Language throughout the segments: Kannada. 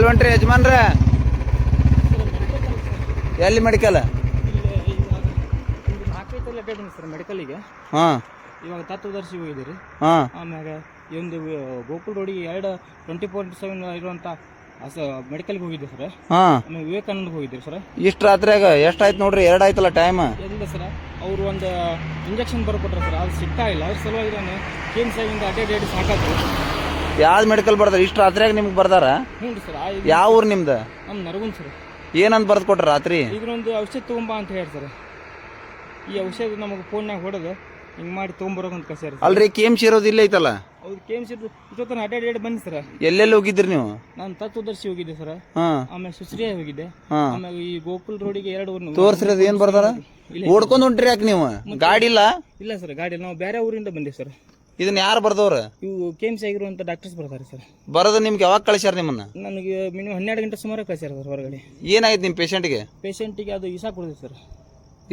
ಎಲ್ಲಿ ಹೊಂಟ್ರಿ ಯಜಮಾನ್ರ? ಎಲ್ಲಿ ಮೆಡಿಕಲ್ ನಾಲ್ಕೈತಲ್ಲಿ ಅಡ್ಡಾಡಿನಿ ಸರ್ ಮೆಡಿಕಲಿಗೆ ಹಾಂ. ಇವಾಗ ತತ್ವದರ್ಶಿ ಹೋಗಿದ್ದೀರಿ ಹಾಂ. ಆಮ್ಯಾಗ ಈ ಒಂದು ಗೋಕುಲ್ ರೋಡಿಗೆ ಎರಡು ಟ್ವೆಂಟಿ ಫೋರ್ ಸೆವೆನ್ ಇರುವಂಥ ಮೆಡಿಕಲ್ಗೆ ಹೋಗಿದ್ದೆ ಸರ್. ಹಾಂ. ಆಮೇಲೆ ವಿವೇಕಾನಂದಗೆ ಹೋಗಿದ್ದೀರಿ ಸರ್. ಇಷ್ಟು ರಾತ್ರಿಯಾಗ ಎಷ್ಟಾಯ್ತು ನೋಡ್ರಿ? ಎರಡು ಆಯ್ತಲ್ಲ ಟೈಮ್ ಎಲ್ಲಿಂದ ಸರ್? ಅವರು ಒಂದು ಇಂಜೆಕ್ಷನ್ ಬರ್ಕೊಟ್ರೆ ಸರ್. ಅದು ಸಿಗ್ತಾ ಇಲ್ಲ. ಅದ್ರ ಸಲುವಾಗಿ ನಾನು ಕೇಂದ್ರ ಸಾಗಿಂದ ಅಡ್ಡಾಡಿ ಸಾಕಾದ್ರು ಯಾವ್ದು ಮೆಡಿಕಲ್ ಬರ್ದಾರ ಇಷ್ಟು ರಾತ್ರಿಯಾಗ ನಿಮ್ಗೆ ಬರ್ದಾರ? ಹ್ಞೂ ಸರ್ ಯಾವ ಊರು ನಿಮ್ದು? ನಮ್ಮ ನರಗುನ್ ಸರ್. ಏನಂತ ಬರ್ದು ಕೊಟ್ರ ರಾತ್ರಿ? ಇದ್ರೊಂದು ಔಷಧಿ ತೊಗೊಂಬಾ ಅಂತ ಹೇಳಿ ಸರ್. ಈ ಔಷಧಿ ನಮಗೆ ಫೋನ್ನಾಗ ಹೊಡೆದು ಹಿಂಗ್ ಮಾಡಿ ತೊಗೊಂಬರೋಕಂತ ಕಸ್ಯಾರ ಸರ್. ಅಲ್ರಿ ಕೆ ಎಂ ಸಿ ಇರೋದು ಇಲ್ಲೇ ಐತಲ್ಲ? ಅವ್ರು ಕೆ ಎಂ ಸಿ ಇಷ್ಟೊತ್ತನ ಅಡ್ಡಾಡಿ ಬನ್ನಿ ಸರ್. ಎಲ್ಲೆಲ್ಲಿ ಹೋಗಿದ್ರಿ ನೀವು? ನಾನು ತತ್ವದರ್ಶಿ ಹೋಗಿದ್ದೆ ಸರ್. ಹಾಂ. ಆಮೇಲೆ ಸುಶ್ರಿಯ ಹೋಗಿದ್ದೆ. ಹಾಂ. ಆಮೇಲೆ ಈ ಗೋಕುಲ್ ರೋಡಿಗೆ ಎರಡು ಊರು ತೋರ್ಸಿರೋದು ಏನು ಬರ್ದಾರ? ಓಡ್ಕೊಂಡು ಹೊಂಟ್ರಿ ಯಾಕೆ ನೀವು? ಗಾಡಿ ಇಲ್ಲ? ಇಲ್ಲ ಸರ್ ಗಾಡಿ ನಾವು ಬೇರೆ ಊರಿಂದ ಬಂದೆ ಸರ್. ಇದನ್ನ ಯಾರು ಬರ್ದವ್ರ? ಇವು ಕೆ ಎಂ ಸಿ ಆಗಿರುವಂಥ ಡಾಕ್ಟರ್ಸ್ ಬರ್ತಾರೆ ಸರ್. ಬರೋದು ನಿಮ್ಗೆ ಯಾವಾಗ ಕಳಿಸ್ಯಾರ ನಿಮ್ಮನ್ನ? ನನಗೆ ಮಿನಿಮಮ್ ಹನ್ನೆರಡು ಗಂಟೆ ಸುಮಾರು ಕಳಿಸ್ಯಾರ ಸರ್ ಹೊರಗಡೆ. ಏನಾಯ್ತು ನಿಮ್ಮ ಪೇಷಂಟ್ಗೆ ಪೇಷಂಟಿಗೆ ಅದು ಇಸಾ ಕೊಡಿದೆ ಸರ್.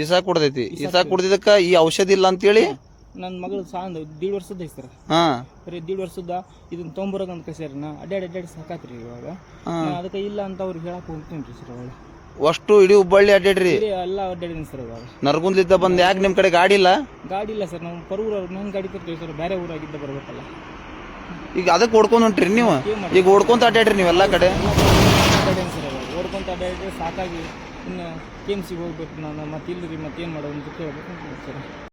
ಇಸಾ ಕುಡ್ದೈತಿ. ಇಸಾ ಕುಡ್ದಿದ್ದಕ್ಕ ಈ ಔಷಧಿ ಇಲ್ಲ ಅಂತೇಳಿ? ನನ್ನ ಮಗಳು ಸಾಂದ್ ದೀಡ್ ವರ್ಷದ ಐತೆ ಸರ್. ಹಾ. ಬರೀ ದೀಡ್ ವರ್ಷದ ಇದನ್ನ ತೊಂಬರೋಗ ಅಂತ ಕಳಿಸ್ಯಾರ. ನಾ ಅಡ್ಡಾಡಿ ಅಡ್ಡಾಡಿ ಸಾಕಾತ್ರಿ ಇವಾಗ. ನಾ ಅದಕ್ಕೆ ಇಲ್ಲ ಅಂತ ಅವ್ರಿಗೆ ಹೇಳಕ್ ಹೋಗ್ತೀನಿ ರೀ ಸರ್ ಅವಳು ಅಷ್ಟು ಇಡೀ ಹುಬ್ಬಳ್ಳಿ ಅಡ್ಡಾಡ್ರಿ. ಎಲ್ಲ ಅಡ್ಡಾಡಿದ್ದೀನಿ ಸರ್ ಇವಾಗ. ನರಗುಂದ್ಲಿದ್ದ ಬಂದ್ ಯಾಕೆ ನಿಮ್ ಕಡೆ ಗಾಡಿ ಇಲ್ಲ? ಗಾಡಿ ಇಲ್ಲ ಸರ್ ನಾವು ಪರೂರ ನನ್ನ ಗಾಡಿ ತರ್ತೀವಿ ಸರ್ ಬೇರೆ ಊರಾಗಿದ್ದ ಬರ್ಬೇಕಲ್ಲ. ಈಗ ಅದಕ್ಕೆ ಓಡ್ಕೊಂಡು ಹೊಂಟ್ರಿ ನೀವು? ಈಗ ಓಡ್ಕೊಂತ ಅಡ್ಡಾಡ್ರಿ ನೀವೆಲ್ಲ ಕಡೆ. ಸರ್ ಓಡ್ಕೊಂತ ಅಡ್ಡಾಡಿದ್ರೆ ಸಾಕಾಗಿ ಇನ್ನು ಕೆ ಎಂ ಸಿಗೆ ಹೋಗ್ಬೇಕು ನಾನು ಮತ್ತೆ ಇಲ್ಲರಿ ಮತ್ತೇನು ಮಾಡೋದು ಅಂತ ಕೇಳ್ಬೇಕು ಸರ್.